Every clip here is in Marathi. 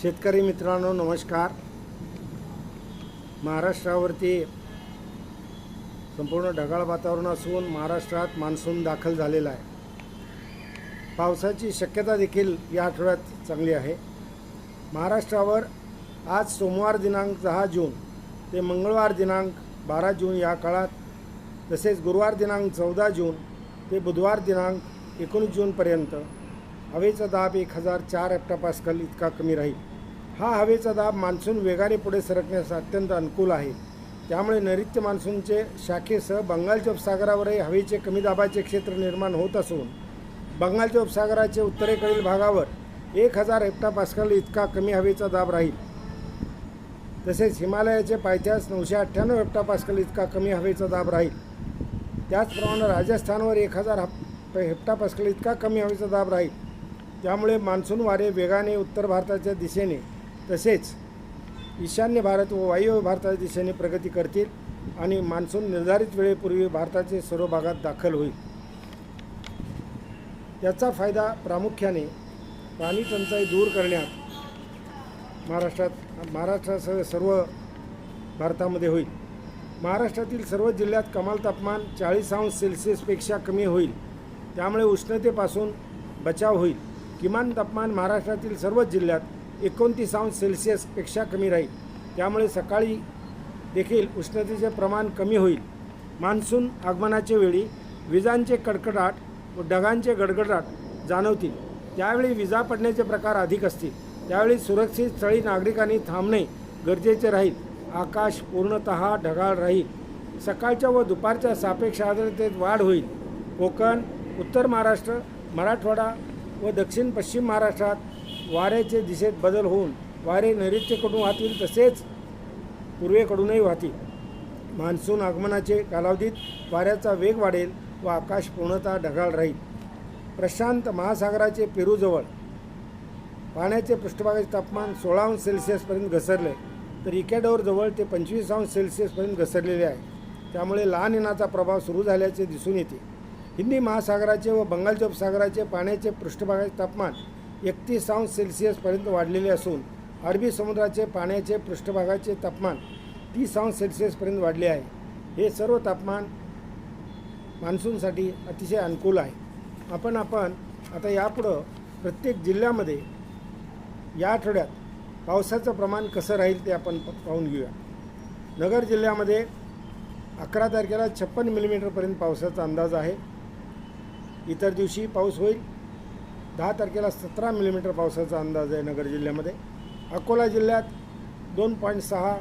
शेतकरी मित्रांनो नमस्कार. महाराष्ट्रावरती संपूर्ण ढगाळ वातावरण असून महाराष्ट्रात मान्सून दाखल झालेला आहे. पावसाची शक्यता देखील या आठवड्यात चांगली आहे. महाराष्ट्रावर आज सोमवार दिनांक दहा जून ते मंगळवार दिनांक बारा जून या काळात तसेच गुरुवार दिनांक चौदा जून ते बुधवार दिनांक एकोणीस जूनपर्यंत हवेचा दाब एक हजार चार हेक्टोपास्कल इतका कमी राहील. हा हवेचा दाब मान्सून वेगाने पुढे सरकण्यास अत्यंत अनुकूल आहे. त्यामुळे नैऋत्य मान्सूनचे शाखेसह बंगालच्या उपसागरावरही हवेचे कमी दाबाचे क्षेत्र निर्माण होत असून बंगालच्या उपसागराचे उत्तरेकडील भागावर एक हजार हेक्टोपास्कल इतका कमी हवेचा दाब राहील. तसेच हिमालयाचे पायथ्यास नऊशे अठ्ठ्याण्णव हेक्टोपास्कल इतका कमी हवेचा दाब राहील. त्याचप्रमाणे राजस्थानवर एक हजार हप हेक्टापास्कल इतका कमी हवेचा दाब राहील. त्यामुळे मान्सून वारे वेगाने उत्तर भारताच्या दिशेने तसेच ईशान्य भारत व वायव्य भारताच्या दिशेने प्रगती करतील आणि मान्सून निर्धारित वेळेपूर्वी भारताचे सर्व भागात दाखल होईल. याचा फायदा प्रामुख्याने पाणी टंचाई दूर करण्यात महाराष्ट्रात महाराष्ट्रासह सर्व भारतामध्ये होईल. महाराष्ट्रातील सर्व जिल्ह्यात कमाल तापमान चाळीस अंश सेल्सिअसपेक्षा कमी होईल. त्यामुळे उष्णतेपासून बचाव होईल. किमान तापमान महाराष्ट्रातील सर्वच जिल्ह्यात एकोणतीस अंश सेल्सिअसपेक्षा कमी राहील. त्यामुळे सकाळी देखील उष्णतेचे प्रमाण कमी होईल. मान्सून आगमनाच्या वेळी विजांचे कडकडाट व ढगांचे गडगडाट जाणवतील. त्यावेळी विजा पडण्याचे प्रकार अधिक असतील. त्यावेळी सुरक्षित स्थळी नागरिकांनी थांबणे गरजेचे राहील. आकाश पूर्णतः ढगाळ राहील. सकाळच्या व दुपारच्या सापेक्ष आर्द्रतेत वाढ होईल. कोकण उत्तर महाराष्ट्र मराठवाडा व दक्षिण पश्चिम महाराष्ट्रात वाऱ्याचे दिशेत बदल होऊन वारे नैऋत्येकडून वाहतील तसेच पूर्वेकडूनही वाहतील. मान्सून आगमनाचे कालावधीत वाऱ्याचा वेग वाढेल व आकाश पूर्णतः ढगाळ राहील. प्रशांत महासागराचे पेरूजवळ. पाण्याचे पृष्ठभागाचे तापमान सोळा अंश सेल्सिअसपर्यंत घसरले तर इकॅडोरजवळ ते पंचवीस अंश सेल्सिअसपर्यंत घसरलेले आहे. त्यामुळे लहान इनाचा प्रभाव सुरू झाल्याचे दिसून येते. हिंदी महासागराचे व बंगालच्या उपसागराचे पाण्याचे पृष्ठभागाचे तापमान एकतीस अंश सेल्सिअसपर्यंत वाढलेले असून अरबी समुद्राचे पाण्याचे पृष्ठभागाचे तापमान तीस अंश सेल्सिअसपर्यंत वाढले आहे. हे सर्व तापमान मान्सूनसाठी अतिशय अनुकूल आहे. आपण आपण आता यापुढं प्रत्येक जिल्ह्यामध्ये या आठवड्यात पावसाचं प्रमाण कसं राहील ते आपण प- पाहून घेऊया. नगर जिल्ह्यामध्ये अकरा तारखेला छप्पन मिलीमीटरपर्यंत पावसाचा अंदाज आहे. इतर दिवशी पाऊस होईल. दहा तारखेला सतरा मिलीमीटर पावसाचा अंदाज आहे नगर जिल्ह्यामध्ये. अकोला जिल्ह्यात दोन पॉईंट सहा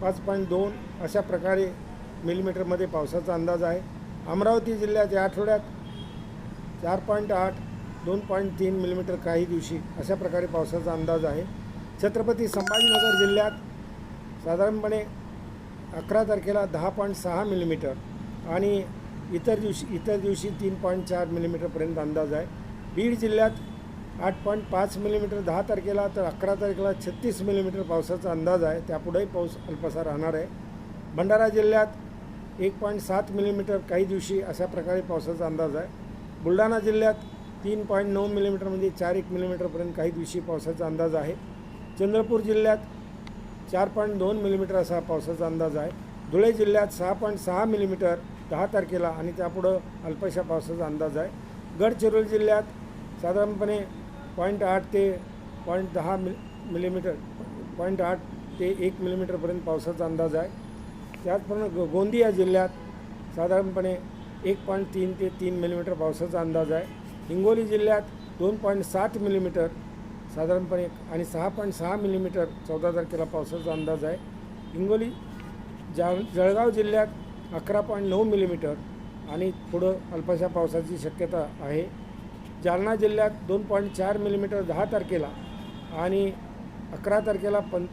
पाच पॉईंट दोन अशा प्रकारे मिलीमीटरमध्ये पावसाचा अंदाज आहे. अमरावती जिल्ह्यात या आठवड्यात चार पॉईंट आठ दोन पॉईंट तीन मिलीमीटर काही दिवशी अशा प्रकारे पावसाचा अंदाज आहे. छत्रपती संभाजीनगर जिल्ह्यात साधारणपणे अकरा तारखेला दहा पॉईंट सहा मिलीमीटर आणि इतर दिवशी इतर दिवशी तीन पॉईंट चार मिलीमीटरपर्यंत अंदाज आहे. बीड जिल्ह्यात आठ पॉईंट पाच मिलीमीटर दहा तारखेला तर अकरा तारखेला छत्तीस मिलीमीटर पावसाचा अंदाज आहे. त्यापुढेही पाऊस अल्पसा राहणार आहे. भंडारा जिल्ह्यात एक पॉईंट सात मिलीमीटर काही दिवशी अशा प्रकारे पावसाचा अंदाज आहे. बुलढाणा जिल्ह्यात तीन पॉईंट नऊ मिलीमीटर म्हणजे चार एक मिलीमीटरपर्यंत काही दिवशी पावसाचा अंदाज आहे. चंद्रपूर जिल्ह्यात चार पॉईंट दोन मिलीमीटर असा पावसाचा अंदाज आहे. धुळे जिल्ह्यात सहा पॉईंट सहा मिलीमीटर दहा तारखेला आणि त्यापुढं अल्पशा पावसाचा अंदाज आहे. गडचिरोली जिल्ह्यात साधारणपणे पॉईंट आठ ते पॉईंट दहा मिल मिलीमीटर पॉईंट आठ ते एक मिलीमीटरपर्यंत पावसाचा अंदाज आहे. त्याचप्रमाणे गो गोंदिया जिल्ह्यात साधारणपणे एक पॉईंट तीन ते तीन मिलीमीटर पावसाचा अंदाज आहे. हिंगोली जिल्ह्यात दोन पॉईंट सात मिलीमीटर साधारणपणे आणि सहा पॉईंट सहा मिलीमीटर चौदा तारखेला पावसाचा अंदाज आहे. हिंगोली जा जळगाव जिल्ह्यात अकरा पॉईंट नऊ मिलीमीटर आणि पुढं अल्पशा पावसाची शक्यता आहे. जालना जिल्ह्यात दोन पॉईंट चार मिलीमीटर दहा तारखेला आणि अकरा तारखेला पं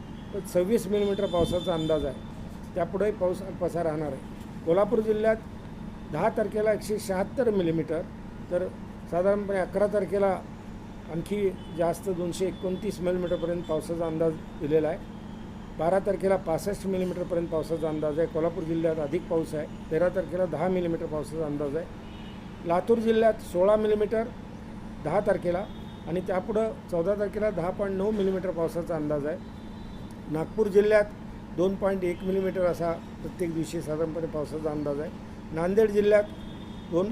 सव्वीस मिलीमीटर पावसाचा अंदाज आहे. त्यापुढेही पाऊस अल्पसा राहणार आहे. कोल्हापूर जिल्ह्यात दहा तारखेला एकशे शहात्तर मिलीमीटर तर साधारणपणे अकरा तारखेला आणखी जास्त दोनशे एकोणतीस मिलीमीटरपर्यंत पावसाचा अंदाज दिलेला आहे. बारा तारखेला पासष्ट मिलीमीटरपर्यंत पावसाचा अंदाज आहे. कोल्हापूर जिल्ह्यात अधिक पाऊस आहे. तेरा तारखेला दहा मिलीमीटर पावसाचा अंदाज आहे. लातूर जिल्ह्यात सोळा मिलीमीटर दहा तारखेला आणि त्यापुढं चौदा तारखेला दहा पॉईंट नऊ मिलीमीटर पावसाचा अंदाज आहे. नागपूर जिल्ह्यात दोन पॉईंट एक मिलीमीटर असा प्रत्येक दिवशी साधारणपणे पावसाचा अंदाज आहे. नांदेड जिल्ह्यात दोन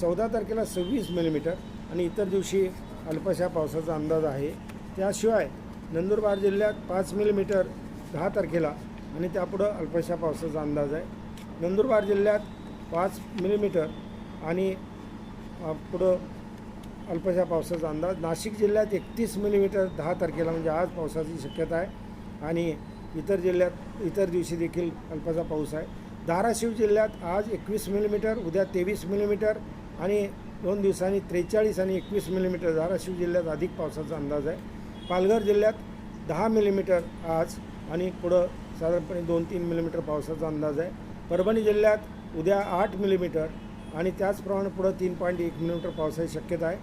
चौदा तारखेला सव्वीस मिलीमीटर आणि इतर दिवशी अल्पशा पावसाचा अंदाज आहे. त्याशिवाय नंदुरबार जिल्ह्यात पाच मिलीमीटर दहा तारखेला आणि त्यापुढं अल्पशा पावसाचा अंदाज आहे. नंदुरबार जिल्ह्यात पाच मिलीमीटर आणि पुढं अल्पशा पावसाचा अंदाज. नाशिक जिल्ह्यात एकतीस मिलीमीटर दहा तारखेला म्हणजे आज पावसाची शक्यता आहे. आणि इतर जिल्ह्यात इतर दिवशी देखील अल्पसा पाऊस आहे. धाराशिव जिल्ह्यात आज एकवीस मिलीमीटर उद्या तेवीस मिलीमीटर आणि दोन दिवसांनी त्रेचाळीस आणि एकवीस मिलीमीटर धाराशिव जिल्ह्यात अधिक पावसाचा अंदाज आहे. पालघर जिल्ह्यात दहा मिलीमीटर आज आणि पुढं साधारणपणे दोन तीन मिलीमीटर पावसाचा अंदाज आहे. परभणी जिल्ह्यात उद्या आठ मिलीमीटर आणि त्याचप्रमाणे पुढं तीन पॉईंट एक मिलीमीटर पावसाची शक्यता आहे.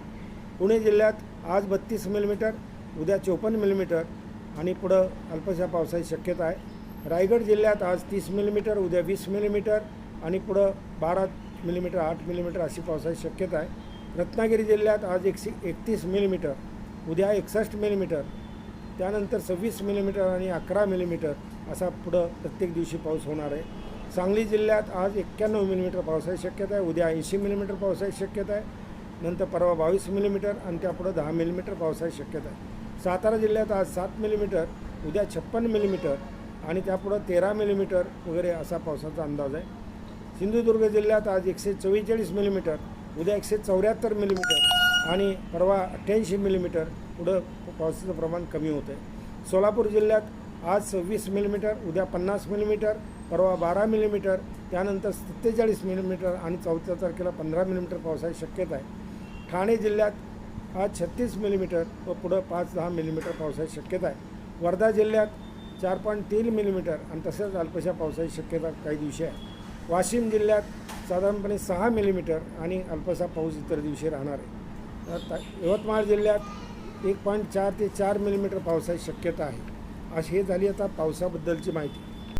पुणे जिल्ह्यात आज बत्तीस मिलीमीटर उद्या चोपन्न मिलीमीटर आणि पुढं अल्पशा पावसाची शक्यता आहे. रायगड जिल्ह्यात आज तीस मिलीमीटर उद्या वीस मिलीमीटर आणि पुढं बारा मिलीमीटर आठ मिलीमीटर अशी पावसाची शक्यता आहे. रत्नागिरी जिल्ह्यात आज एकशे एकतीस मिलीमीटर उद्या एकसष्ट मिलीमीटर त्यानंतर सव्वीस मिलीमीटर आणि अकरा मिलीमीटर असा पुढं प्रत्येक दिवशी पाऊस होणार आहे. सांगली जिल्ह्यात आज एक्क्याण्णव मिलीमीटर पावसाची शक्यता आहे उद्या ऐंशी मिलीमीटर पावसाची शक्यता आहे नंतर परवा बावीस मिलीमीटर आणि त्यापुढं दहा मिलीमीटर पावसाची शक्यता आहे. सातारा जिल्ह्यात आज सात मिलीमीटर उद्या छप्पन मिलीमीटर आणि त्यापुढं तेरा मिलीमीटर वगैरे असा पावसाचा अंदाज आहे. सिंधुदुर्ग जिल्ह्यात आज एकशे चव्वेचाळीस मिलीमीटर उद्या एकशे चौऱ्याहत्तर मिलीमीटर आणि परवा अठ्ठ्याऐंशी मिलीमीटर पुढं पावसाचं प्रमाण कमी होतं आहे सोलापूर जिल्ह्यात आज सव्वीस मिलीमीटर उद्या पन्नास मिलीमीटर परवा बारा मिलीमीटर त्यानंतर सत्तेचाळीस मिलीमीटर आणि चौथ्या तारखेला पंधरा मिलीमीटर पावसाची शक्यता आहे. ठाणे जिल्ह्यात आज छत्तीस मिलीमीटर व पुढं पाच दहा मिलीमीटर पावसाची शक्यता आहे. वर्धा जिल्ह्यात चार पॉईंट तीन मिलीमीटर आणि तसंच अल्पशा पावसाची शक्यता काही दिवशी आहे. वाशिम जिल्ह्यात साधारणपणे सहा मिलीमीटर आणि अल्पसा पाऊस इतर दिवशी राहणार आहे. यवतमाळ जिल्ह्यात एक पॉईंट चार ते चार मिलीमीटर पावसाची शक्यता आहे. अशी हे झाली आता पावसाबद्दलची माहिती.